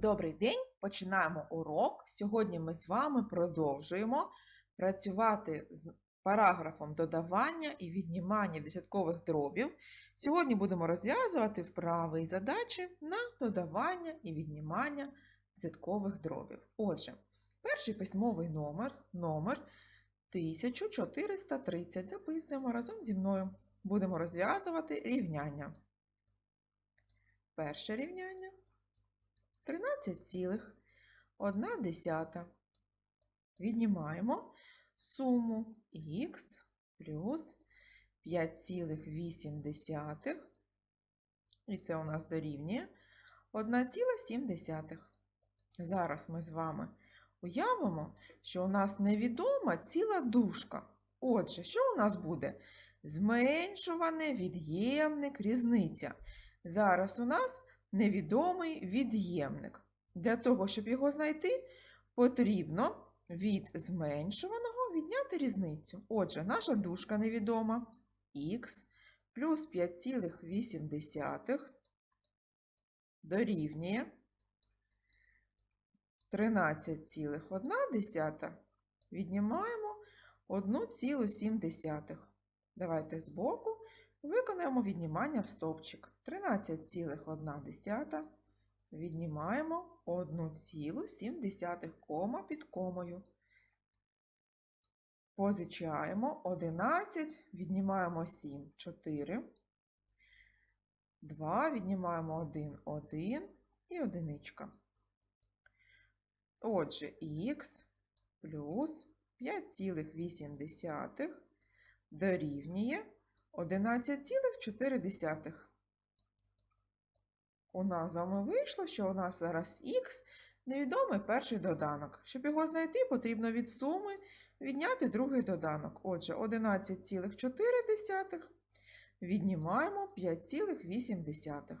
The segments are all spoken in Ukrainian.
Добрий день! Починаємо урок. Сьогодні ми з вами продовжуємо працювати з параграфом додавання і віднімання десяткових дробів. Сьогодні будемо розв'язувати вправи і задачі на додавання і віднімання десяткових дробів. Отже, перший письмовий номер номер 1430. Записуємо разом зі мною. Будемо розв'язувати рівняння. Перше рівняння. 13,1. Віднімаємо суму х плюс 5,8. І це у нас дорівнює 1,7. Зараз ми з вами уявимо, що у нас невідома ціла дужка. Отже, що у нас буде? Зменшуване від'ємник різниця. Зараз у нас невідомий від'ємник. Для того, щоб його знайти, потрібно від зменшуваного відняти різницю. Отже, наша дужка невідома х плюс 5,8 дорівнює 13,1 віднімаємо 1,7. Давайте збоку Виконаємо віднімання в стовпчик. 13,1 віднімаємо 1,7 кома під комою. Позичаємо 11, віднімаємо 7, 4. 2, віднімаємо 1, 1 і одиничка. Отже, х плюс 5,8 дорівнює 11,4. У нас з вами вийшло, що у нас зараз х невідомий перший доданок. Щоб його знайти, потрібно від суми відняти другий доданок. Отже, 11,4 віднімаємо 5,8.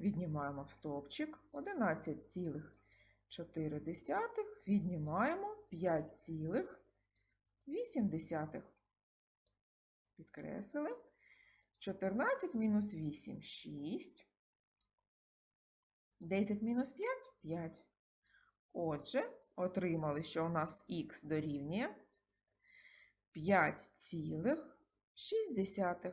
Віднімаємо в стовпчик 11,4 віднімаємо 5,8. Підкреслили. 14 мінус 8 6. 10 мінус 5 5. Отже, отримали, що у нас х дорівнює 5,6.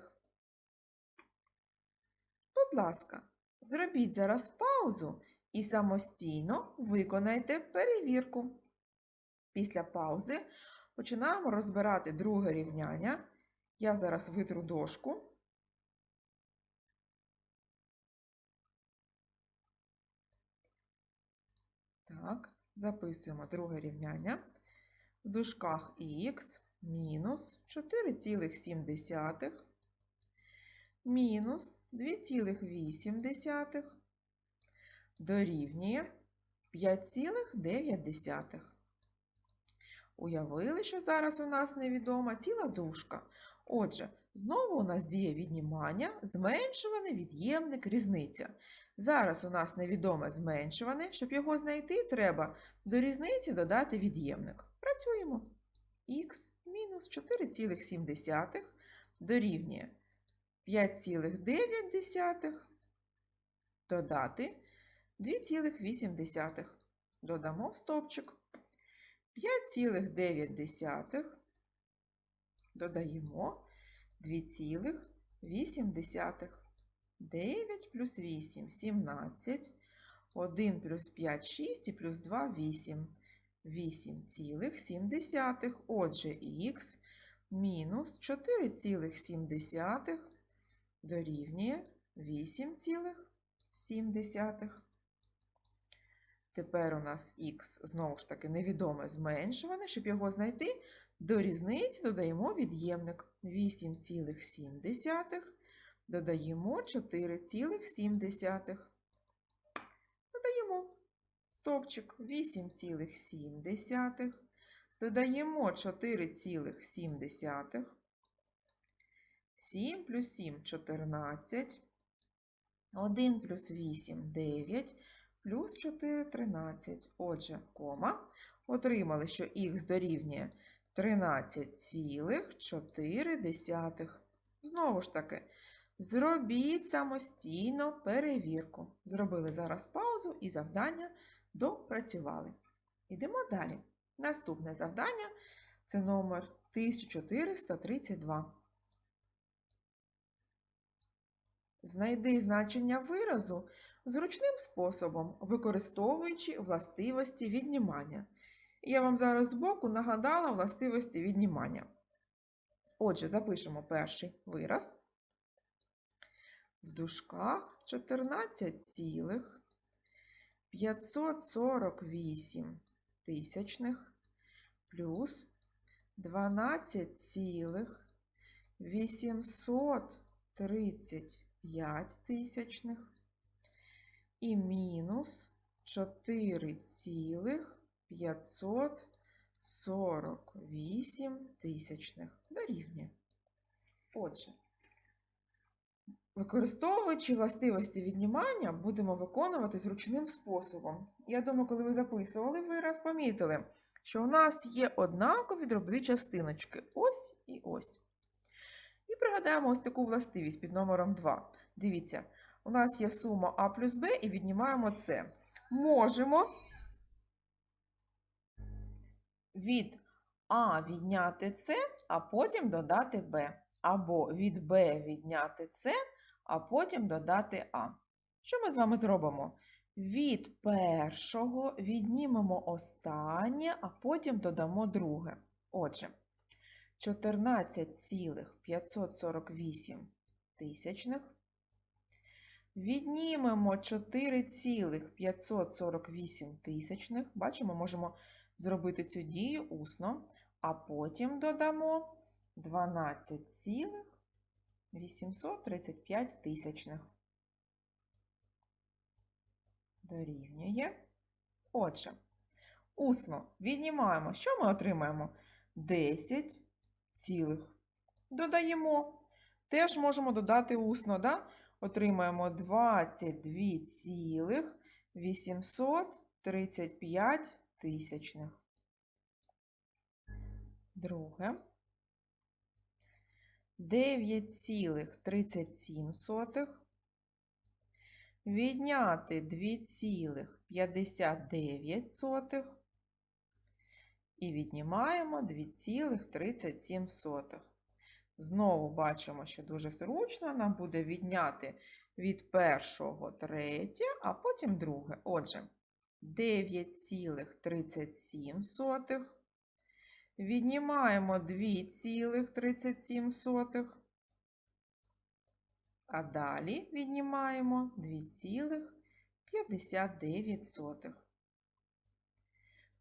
Будь ласка, зробіть зараз паузу і самостійно виконайте перевірку. Після паузи починаємо розбирати друге рівняння. Я зараз витру дошку. Так, записуємо друге рівняння. В дужках х мінус 4,7 мінус 2,8 дорівнює 5,9. Уявили, що зараз у нас невідома ціла дужка. Отже, знову у нас діє віднімання, зменшуване від'ємник різниця. Зараз у нас невідоме зменшуване. Щоб його знайти, треба до різниці додати від'ємник. Працюємо. х мінус 4,7 дорівнює 5,9 додати 2,8. Додамо в стовпчик. 5,9 додаємо 2,8. 9 плюс 8 17. 1 плюс 5 6 і плюс 2 8. 8,7. Отже, х мінус 4,7 дорівнює 8,7. Тепер у нас х, знову ж таки, невідоме зменшуване. Щоб його знайти, до різниці додаємо від'ємник 8,7, додаємо 4,7. Додаємо стовпчик 8,7, додаємо 4,7. 7 плюс 7 14. 1 плюс 8 9 плюс 4 13. Отже, кома. Отримали, що х дорівнює 13,4. Знову ж таки, Зробіть самостійно перевірку. Зробили зараз паузу і завдання допрацювали. Ідемо далі. Наступне завдання це номер 1432. Знайди значення виразу зручним способом, використовуючи властивості віднімання. Я вам зараз збоку нагадала властивості віднімання. Отже, запишемо перший вираз. В дужках 14,548 тисячних плюс 12,835 тисячних і мінус 4,548 тисячних дорівнює. Отже, використовуючи властивості віднімання, будемо виконувати зручним способом. Я думаю, коли ви записували вираз, помітили, що у нас є однакові дробові частиночки. Ось і ось. І пригадаємо ось таку властивість під номером 2. Дивіться, у нас є сума А плюс Б і віднімаємо С. Можемо від А відняти С, а потім додати Б. Або від Б відняти С, а потім додати А. Що ми з вами зробимо? Від першого віднімемо останнє, а потім додамо друге. Отже, 14,548 тисячних. Віднімемо 4,548 тисячних. Бачимо, можемо зробити цю дію усно, а потім додамо 12,835 тисячних. Дорівнює. Отже, усно віднімаємо. Що ми отримаємо? 10 цілих. Додаємо. Теж можемо додати усно, да? отримаємо 22,835 тисячних. Друге. 9,37 відняти 2,59 і віднімаємо 2,37. Знову бачимо, що дуже зручно нам буде відняти від першого третє, а потім друге. Отже, 9,37 віднімаємо 2,37, а далі віднімаємо 2,59.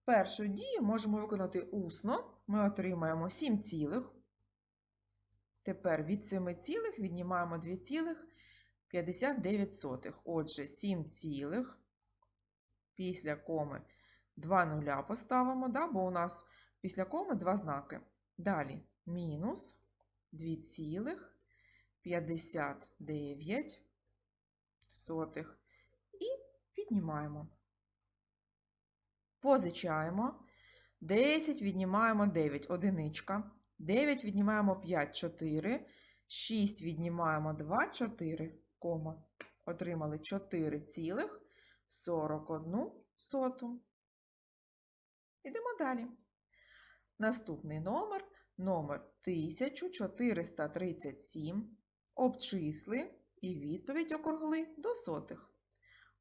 Першу дію можемо виконати усно. Ми отримаємо 7 цілих. Тепер від 7 цілих віднімаємо 2,59. Отже, 7 цілих. Після коми 2 нуля поставимо, да, бо у нас після коми два знаки. Далі мінус 2,59 і віднімаємо. Позичаємо. 10 віднімаємо 9, одиничка. 9 віднімаємо 5, 4. 6 віднімаємо 2, 4, кома. Отримали 4,41 соту. Ідемо далі. Наступний номер номер 1437. Обчисли і відповідь округли до сотих.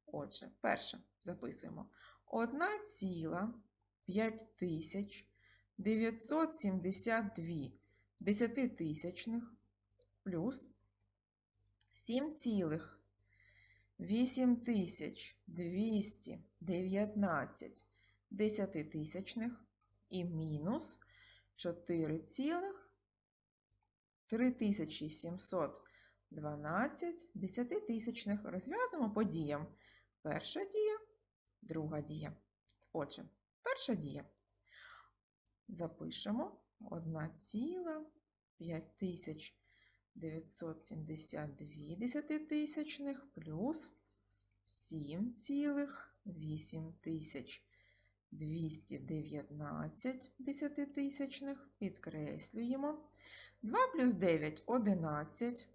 Отже, перше записуємо. 1,5972 десятитисячних плюс 7,8219 десятитисячних і мінус 4,3712 десятитисячних. Розв'язуємо по діям. Перша дія, друга дія. Отже, перша дія. Запишемо 1,5972 десятитисячних плюс 7,8219 десятитисячних. Підкреслюємо. 2 плюс 9 – 11.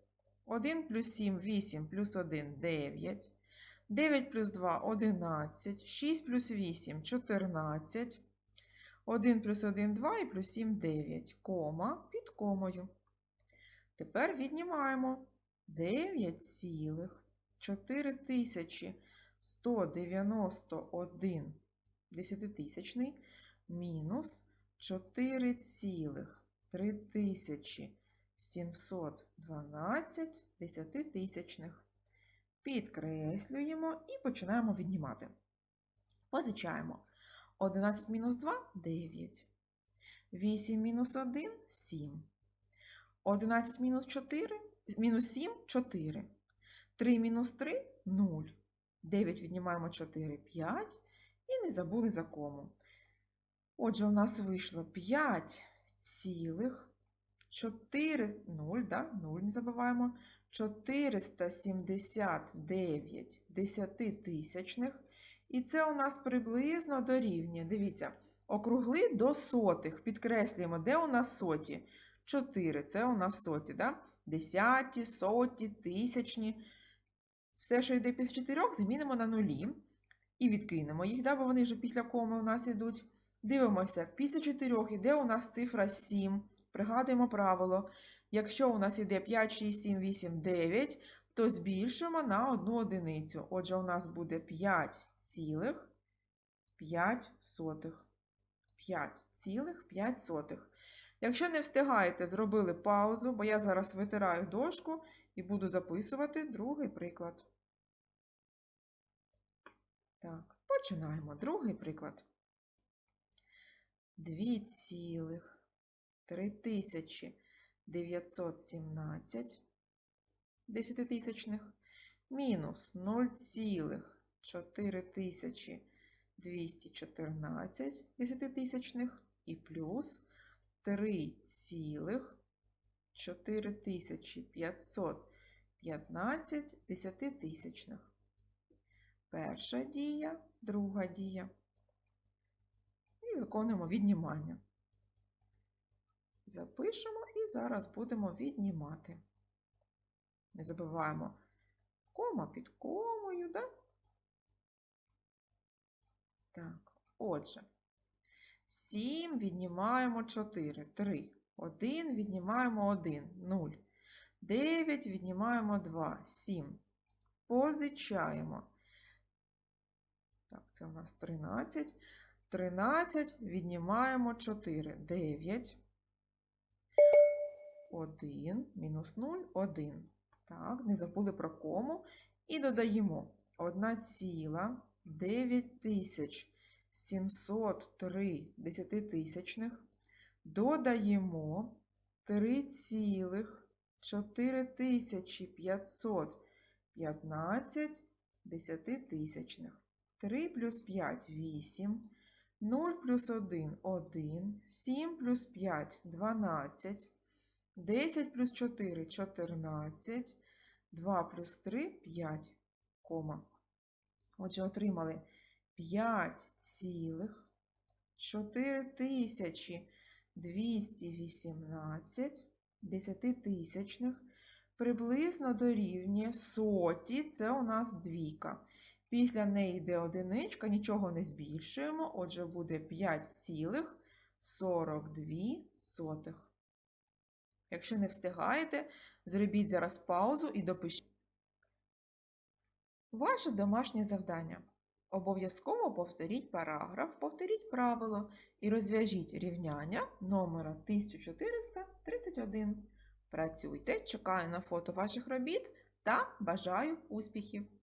1 плюс 7 8 плюс 1 9. 9 плюс 2 11. 6 плюс 8 14. 1 плюс 1 2 і плюс 7 9. Кома під комою. Тепер віднімаємо 9 цілих 4191 десятитисячний мінус 4 цілих 3712 десятитисячних. Підкреслюємо і починаємо віднімати. Позичаємо. 11 мінус 2 – 9. 8 мінус 1 – 7. 11 мінус 4, мінус 7 – 4. 3 мінус 3 – 0. 9 віднімаємо 4 – 5. І не забули за кому. Отже, у нас вийшло 5 цілих 4, 0, да? 0 не забуваємо, 479 десятитисячних. І це у нас приблизно дорівнює. Дивіться, округли до сотих. Підкреслюємо, де у нас соті? 4, це у нас соті, да? Десяті, соті, тисячні. Все, що йде після 4, замінимо на нулі. І відкинемо їх, да? бо вони вже після коми у нас йдуть. Дивимося, після 4 йде у нас цифра 7. Пригадуємо правило. Якщо у нас йде 5, 6, 7, 8, 9, то збільшуємо на одну одиницю. Отже, у нас буде 5 цілих 5 сотих. 5 цілих 5 сотих. Якщо не встигаєте, зробили паузу, бо я зараз витираю дошку і буду записувати другий приклад. Так, починаємо. Другий приклад. 2 цілих 3917 десятитисячних мінус 0,4214 десятитисячних і плюс 3,4515 десятитисячних. Перша дія, друга дія. І виконуємо віднімання. Запишемо і зараз будемо віднімати. Не забуваємо кома під комою, да? Так, отже, 7 віднімаємо 4, 3. 1 віднімаємо 1, 0. 9 віднімаємо 2, 7. Позичаємо. Так, це у нас 13. 13 віднімаємо 4, 9. 1, мінус 0, 1. Так, не забули про кому. І додаємо 1,9703 десятитисячних. Додаємо 3,4515 десятитисячних. 3 плюс 5 – 8. 0 плюс 1 – 1. 7 плюс 5 – 12. 10 плюс 4 – 14, 2 плюс 3 – 5, кома. Отже, отримали 5 цілих 4218 десятитисячних приблизно дорівнює соті, це у нас двійка. Після неї йде одиничка, нічого не збільшуємо, отже, буде 5 цілих 42 сотих. Якщо не встигаєте, зробіть зараз паузу і допишіть. Ваше домашнє завдання. Обов'язково повторіть параграф, повторіть правило і розв'яжіть рівняння номера 1431. Працюйте, чекаю на фото ваших робіт та бажаю успіхів!